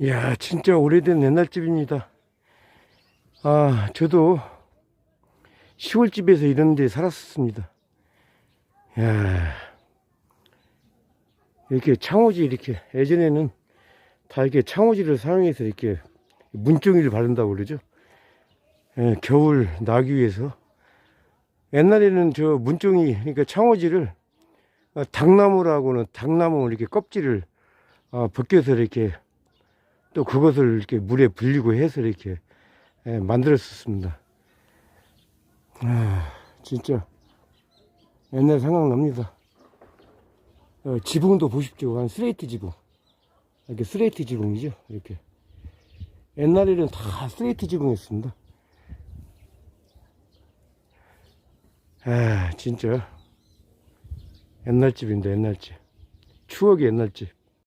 이야, 진짜 오래된 옛날 집입니다. 아, 저도 시골집에서 이런 데 살았었습니다. 이야, 이렇게 창호지 이렇게, 예전에는 다 이렇게 창호지를 사용해서 이렇게 문종이를 바른다고 그러죠. 예, 겨울 나기 위해서. 옛날에는 저 문종이, 그러니까 창호지를 어, 당나무라고는 당나무 이렇게 껍질을 어, 벗겨서 이렇게 또 그것을 이렇게 물에 불리고 해서 이렇게 예, 만들었었습니다. 아, 진짜 옛날 생각납니다. 어, 지붕도 보십시오. 한 스레이트 지붕. 이렇게 스레이트 지붕이죠. 이렇게. 옛날에는 다 스레이트 지붕이었습니다. 아, 진짜 옛날 집인데 옛날 집. 추억의 옛날 집.